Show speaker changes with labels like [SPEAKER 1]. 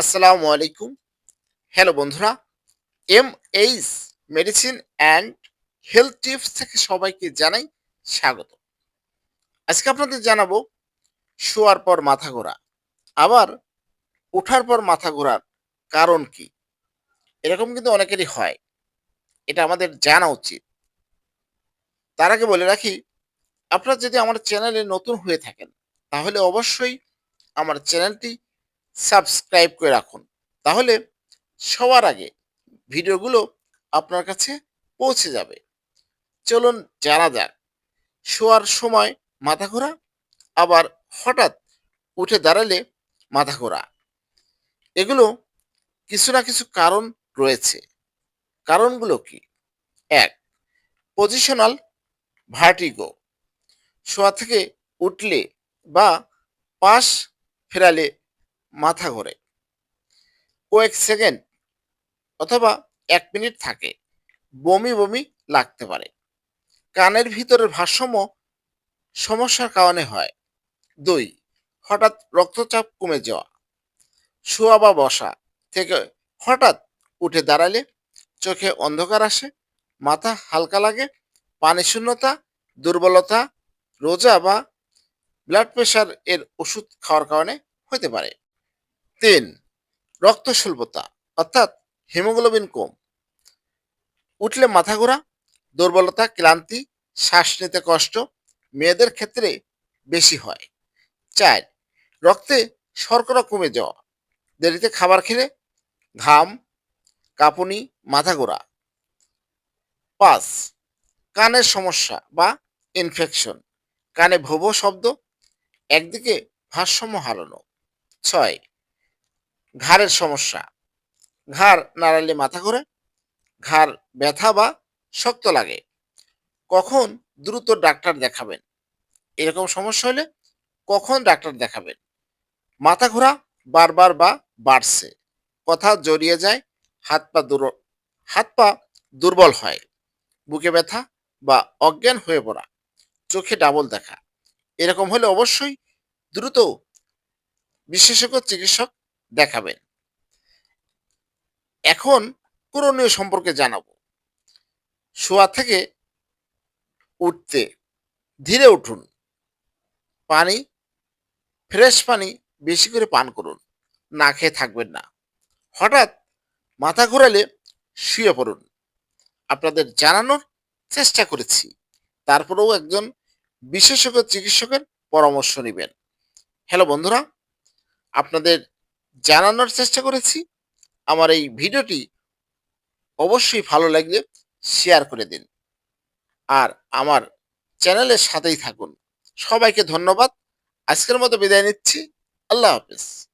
[SPEAKER 1] আসসালামু আলাইকুম। হ্যালো বন্ধুরা M H medicine and health tips থেকে সবাইকে জানাই স্বাগত। আজকে আপনাদের জানাব শোয়ার পর মাথা ঘোরা। আবার ওঠার পর মাথা ঘোরার কারণ কি? এরকম কিন্তু অনেকেরই হয়। এটা আমাদের জানা উচিত। তার আগে বলে রাখি, আপনারা যদি আমার চ্যানেলে নতুন হয়ে থাকেন, তাহলে অবশ্যই আমার চ্যানেলটি সাবস্ক্রাইব করে রাখুন। তাহলে সবার আগে ভিডিওগুলো আপনার কাছে পৌঁছে যাবে। চলুন জানা যাক, শোয়ার সময় মাথা ঘোরা আবার হঠাৎ উঠে দাঁড়ালে মাথা ঘোরা এগুলো কিছু না কিছু কারণ রয়েছে। কারণগুলো কি? এক পজিশনাল ভার্টিগো শোয়া থেকে উঠলে বা পাশ ফেরালে মাথা ঘোরে। কয়েক সেকেন্ড অথবা এক মিনিট থাকে। বমি বমি লাগতে পারে। কানের ভিতরের ভারসাম্য সমস্যার কারণে হয়। দুই, হঠাৎ রক্তচাপ কমে যাওয়া। শোয়া বা বসা থেকে হঠাৎ উঠে দাঁড়ালে চোখে অন্ধকার আসে, মাথা হালকা লাগে, পানি শূন্যতা, দুর্বলতা, রোজা বা ব্লাড প্রেশার এর ওষুধ খাওয়ার কারণে হতে পারে। তিন রক্ত স্বল্পতা অর্থাৎ হিমোগ্লোবিন কম। উঠলে মাথা ঘোরা, দুর্বলতা, ক্লান্তি, শ্বাস নিতে কষ্ট মেয়েদের ক্ষেত্রে বেশি হয়। চার, রক্তে শর্করা কমে যাওয়া, দেরিতে খাবার খেলে ঘাম, কাঁপুনি, মাথা ঘোরা। পাঁচ, কানের সমস্যা বা ইনফেকশন কানে ভোবো শব্দ, একদিকে ভারসাম্য হারানো। ছয় ঘাড়ের সমস্যা। ঘাড় নাড়ালে মাথা ঘোরে, ঘাড় ব্যথা বা শক্ত লাগে। কখন দ্রুত ডাক্তার দেখাবেন? এরকম সমস্যা হলে কখন ডাক্তার দেখাবেন? মাথা ঘোরা বারবার বা বাড়ছে। কথা জড়িয়ে যায়, হাত পা দুর, হাত পা দুর্বল হয়। বুকে ব্যথা বা অজ্ঞান হয়ে পড়া, চোখে ডাবল দেখা। এরকম হলে অবশ্যই দ্রুত বিশেষজ্ঞ, চিকিৎসক দেখাবেন। এখন করণীয় সম্পর্কে জানাব। শোয়া থেকে উঠতে ধীরে উঠুন। পানি, ফ্রেশ পানি বেশি করে পান করুন। না খেয়ে থাকবেন না। হঠাৎ মাথা ঘোরালে শুয়ে পড়ুন। আপনাদের জানানোর চেষ্টা করেছি। তারপরেও একজন বিশেষজ্ঞ চিকিৎসকের পরামর্শ নেবেন। হ্যালো বন্ধুরা, আপনাদের জানানোর চেষ্টা করেছি। আমার এই ভিডিওটি অবশ্যই ভালো লাগলে শেয়ার করে দিন। আর আমার চ্যানেলের সাথেই থাকুন। সবাইকে ধন্যবাদ। আজকের মতো বিদায় নিচ্ছি। আল্লাহ হাফেজ।